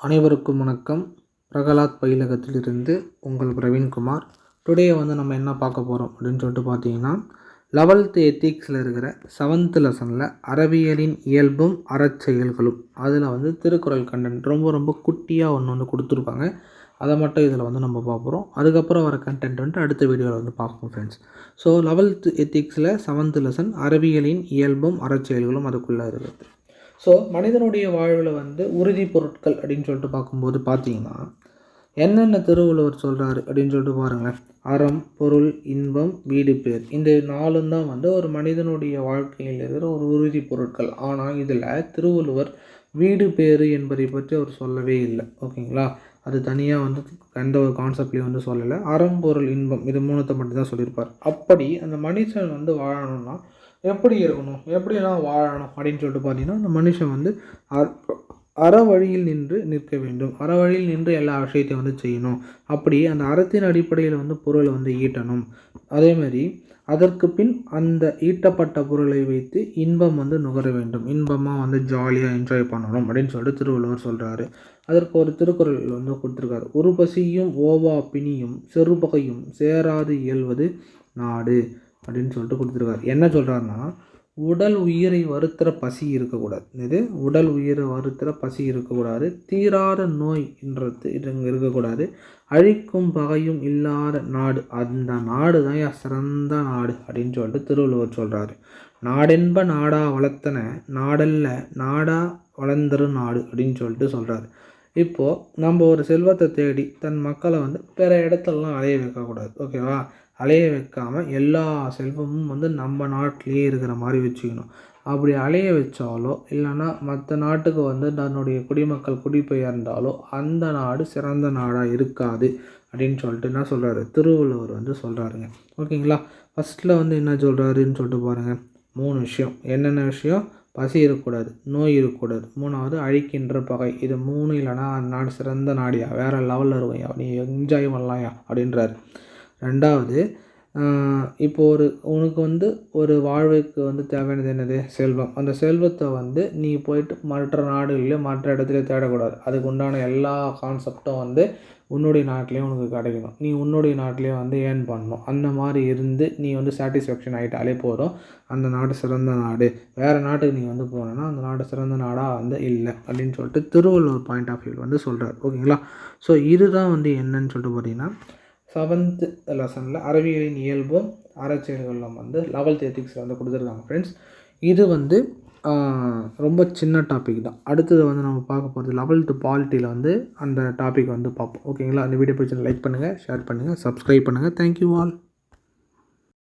அனைவருக்கும் வணக்கம். பிரகலாத் பயிலகத்திலிருந்து உங்கள் பிரவீன்குமார் டுடே வந்து நம்ம என்ன பார்க்க போகிறோம் அப்படின்னு சொல்லிட்டு பார்த்தீங்கன்னா லெவல்த்து எத்திக்ஸில் இருக்கிற செவன்த்து லெசனில் அறவியலின் இயல்பும் அறச்செயல்களும். அதில் வந்து திருக்குறள் கண்டென்ட் ரொம்ப ரொம்ப குட்டியாக ஒன்று ஒன்று கொடுத்துருப்பாங்க. அதை மட்டும் இதில் வந்து நம்ம பார்க்குறோம் அதுக்கப்புறம் வர கண்டென்ட் வந்துட்டு அடுத்த வீடியோவில் வந்து பார்ப்போம் ஃப்ரெண்ட்ஸ் ஸோ லெவல்த்து எத்திக்ஸில் செவன்த்து லெசன் அறவியலின் இயல்பும் அறச்செயல்களும் அதுக்குள்ளே இருக்குது. ஸோ மனிதனுடைய வாழ்வில் வந்து உறுதி பொருட்கள் அப்படின்னு சொல்லிட்டு பார்க்கும்போது பார்த்தீங்கன்னா என்னென்ன திருவள்ளுவர் சொல்கிறாரு அப்படின்னு சொல்லிட்டு பாருங்களேன். அறம் பொருள் இன்பம் வீடு பேர். இந்த நாலும் தான் வந்து ஒரு மனிதனுடைய வாழ்க்கையில் இருக்கிற ஒரு உறுதி பொருட்கள். ஆனால் இதில் திருவள்ளுவர் வீடு பேறு என்பதை பற்றி அவர் சொல்லவே இல்லை. ஓகேங்களா? அது தனியாக வந்து எந்த ஒரு கான்செப்ட்லேயும் வந்து சொல்லலை. அறம் பொருள் இன்பம் இது மூணத்தை மட்டும்தான் சொல்லியிருப்பார். அப்படி அந்த மனுஷன் வந்து வாழணும்னா எப்படி இருக்கணும்? எப்படிலாம் வாழணும்? அப்படின்னு சொல்லிட்டு பார்த்தீங்கன்னா அந்த மனுஷன் வந்து அற வழியில் நின்று நிற்க வேண்டும். அற வழியில் நின்று எல்லா விஷயத்தையும் வந்து செய்யணும். அப்படி அந்த அறத்தின் அடிப்படையில் வந்து பொருளை வந்து ஈட்டணும். அதேமாதிரி அதற்கு பின் அந்த ஈட்டப்பட்ட பொருளை வைத்து இன்பம் வந்து நுகர வேண்டும். இன்பமாக வந்து ஜாலியாக என்ஜாய் பண்ணணும் அப்படின்னு சொல்லிட்டு திருவள்ளுவர் சொல்கிறாரு அதற்கு ஒரு திருக்குறள் வந்து கொடுத்துருக்காரு. ஒரு பசியும் ஓவா பிணியும் செருபகையும் சேராது இயல்வது நாடு. அப்படின்னு சொல்லிட்டு கொடுத்துருக்காரு. என்ன சொல்கிறாருன்னா உடல் உயிரை வருத்துகிற பசி இருக்கக்கூடாது. இது உடல் உயிரை வருத்துகிற பசி இருக்கக்கூடாது. தீராத நோய் என்றது இருக்கக்கூடாது. அழிக்கும் பகையும் இல்லாத நாடு. அந்த நாடு தான் சிறந்த நாடு அப்படின்னு சொல்லிட்டு திருவள்ளுவர் சொல்கிறாரு நாடென்ப நாடா வளர்த்தன நாடல்ல நாடா வளர்ந்துரு நாடு அப்படின்னு சொல்லிட்டு சொல்கிறாரு இப்போது நம்ம ஒரு செல்வத்தை தேடி தன் மக்களை வந்து பிற இடத்துலலாம் அலைய வைக்கக்கூடாது. ஓகேவா? அலைய வைக்காமல் எல்லா செல்வமும் வந்து நம்ம நாட்டிலேயே இருக்கிற மாதிரி வச்சுக்கணும். அப்படி அலைய வச்சாலோ இல்லைன்னா மற்ற நாட்டுக்கு வந்து தன்னுடைய குடிமக்கள் குடிபெயர்ந்தாலோ அந்த நாடு சிறந்த நாடாக இருக்காது அப்படின்னு சொல்லிட்டு என்ன சொல்கிறாரு திருவள்ளுவர் வந்து சொல்கிறாருங்க ஓகேங்களா? ஃபஸ்ட்டில் வந்து என்ன சொல்கிறாருன்னு சொல்லிட்டு பாருங்கள் மூணு விஷயம். என்னென்ன விஷயம்? பசி இருக்கக்கூடாது நோய் இருக்கக்கூடாது. மூணாவது அழிக்கின்ற பகை. இது மூணு இல்லைனா அந்த நாடு சிறந்த நாடியா? வேறு லெவலில் இருக்கும்யா நீ என்ஜாய் பண்ணலாம்யா அப்படின்றாரு. ரெண்டாவது இப்போ ஒரு உனக்கு வந்து ஒரு வாழ்வுக்கு வந்து தேவையானது என்னது? செல்வம். அந்த செல்வத்தை வந்து நீ போயிட்டு மற்ற நாடுகளில் மற்ற இடத்துல தேடக்கூடாது. அதுக்கு உண்டான எல்லா கான்செப்டும் வந்து உன்னுடைய நாட்டிலையும் உனக்கு கிடைக்கணும். நீ உன்னுடைய நாட்டிலே வந்து ஏர்ன் பண்ணணும். அந்த மாதிரி இருந்து நீ வந்து சாட்டிஸ்ஃபேக்ஷன் ஆகிட்டாலே போதும் அந்த நாடு சிறந்த நாடு. வேறு நாட்டுக்கு நீ வந்து போனேன்னா அந்த நாடு சிறந்த நாடாக வந்து இல்லை அப்படின்னு சொல்லிட்டு திருவள்ளுவர் பாயிண்ட் ஆஃப் வியூ வந்து சொல்கிறார் ஓகேங்களா? ஸோ இதுதான் வந்து என்னன்னு சொல்லிட்டு பார்த்தீங்கன்னா செவன்த்து லெசனில் அறிவியலின் இயல்பும் அறச்செயல்களும் வந்து லெவல்த் எத்திக்ஸில் வந்து கொடுத்துருக்காங்க ஃப்ரெண்ட்ஸ் இது வந்து ரொம்ப சின்ன டாபிக் தான். அடுத்தது வந்து நம்ம பார்க்க போகிறது லெவல்த்து பாலிட்டியில் வந்து அந்த டாபிக் வந்து பார்ப்போம். ஓகேங்களா அந்த வீடியோ பிடிச்சி லைக் பண்ணுங்கள் ஷேர் பண்ணுங்கள் சப்ஸ்கிரைப் பண்ணுங்கள் தேங்க்யூ ஆல்